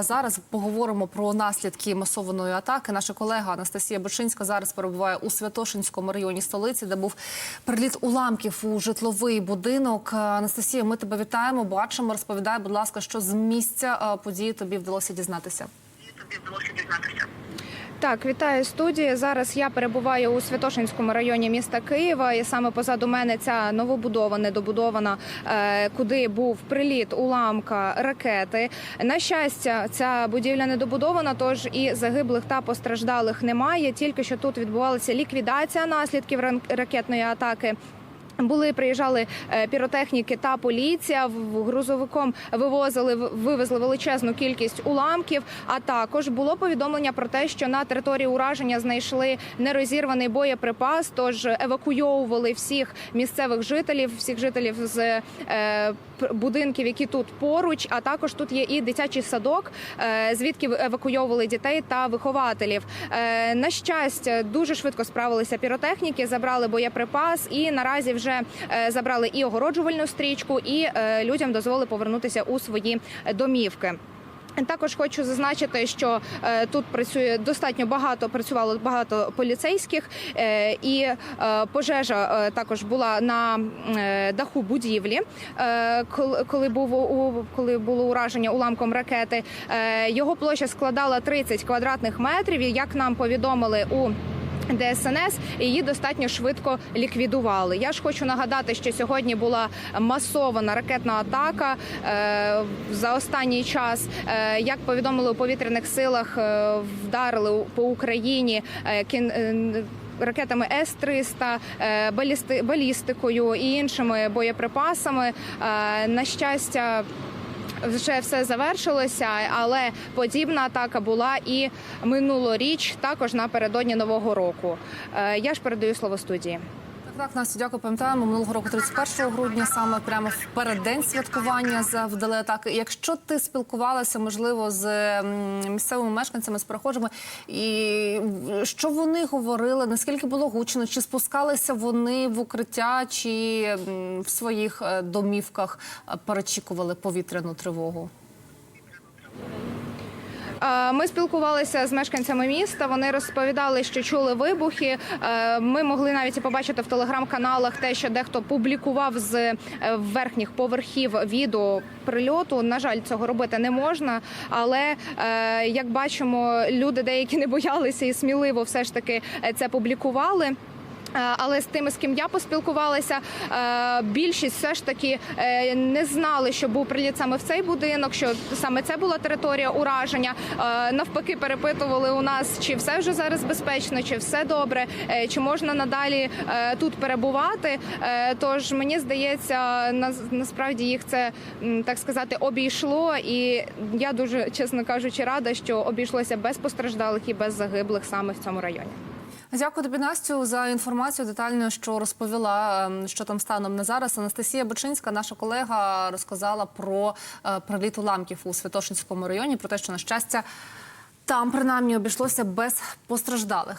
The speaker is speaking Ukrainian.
Зараз поговоримо про наслідки масованої атаки. Наша колега Анастасія Бочинська зараз перебуває у Святошинському районі столиці, де був приліт уламків у житловий будинок. Анастасія, ми тебе вітаємо. Бачимо, розповідай, будь ласка, що з місця події тобі вдалося дізнатися. тобі вдалося дізнатися? Так, вітаю студії. Зараз я перебуваю у Святошинському районі міста Києва, і саме позаду мене ця новобудована, недобудована, е, куди був приліт уламка ракети. На щастя, ця будівля недобудована, тож і загиблих та постраждалих немає. Тільки що тут відбувалася ліквідація наслідків ракетної атаки. Були приїжджали е, піротехніки та поліція. В- Грузовиком вивозили вивезли величезну кількість уламків. А також було повідомлення про те, що на території ураження знайшли нерозірваний боєприпас. Тож евакуйовували всіх місцевих жителів, всіх жителів з е, будинків, які тут поруч. А також тут є і дитячий садок, е, звідки евакуйовували дітей та вихователів. На щастя, дуже швидко справилися піротехніки, забрали боєприпас і наразі вже е, забрали і огороджувальну стрічку, і е, людям дозволили повернутися у свої домівки. Також хочу зазначити, що е, тут працює достатньо багато, працювало багато поліцейських, і пожежа також була на даху будівлі, коли, був у коли було ураження уламком ракети. Його площа складала 30 квадратних метрів. Як нам повідомили у ДСНС її достатньо швидко ліквідували. Я ж хочу нагадати, що сьогодні була масована ракетна атака е, за останній час. Е, як повідомили у повітряних силах, е, вдарили по Україні Ракетами С-300, е, балісти, балістикою і іншими боєприпасами. На щастя, вже все завершилося, але подібна атака була і минулоріч, також напередодні нового року. Е, Я ж передаю слово студії. Так, Настя, дякую. Пам'ятаємо минулого року, 31 грудня, саме прямо в переддень святкування за вдали атаки. Якщо ти спілкувалася, можливо, з місцевими мешканцями, з перехожими, і що вони говорили, наскільки було гучно, чи спускалися вони в укриття, чи в своїх е, домівках е, перечікували повітряну тривогу? Ми спілкувалися з мешканцями міста. Вони розповідали, що чули вибухи. Е, Ми могли навіть побачити в телеграм-каналах те, що дехто публікував з е, верхніх поверхів відео прильоту. На жаль, цього робити не можна. Але е, як бачимо, люди деякі не боялися і сміливо все ж таки це публікували. Е, Але з тими, з ким я поспілкувалася, е, більшість все ж таки е, не знали, що був приліт саме в цей будинок, що саме це була територія ураження. Навпаки, перепитували у нас, чи все вже зараз безпечно, чи все добре, чи можна надалі тут перебувати. Тож мені здається, насправді їх це так сказати обійшло, і я дуже чесно кажучи, рада, що обійшлося без постраждалих і без загиблих саме в цьому районі. Дякую тобі, Настю, за інформацію детально, що розповіла, ем, що там станом на зараз. Анастасія Бочинська, наша колега, розказала про е, приліт уламків у Святошинському районі, про те, що на щастя там принаймні обійшлося без постраждалих.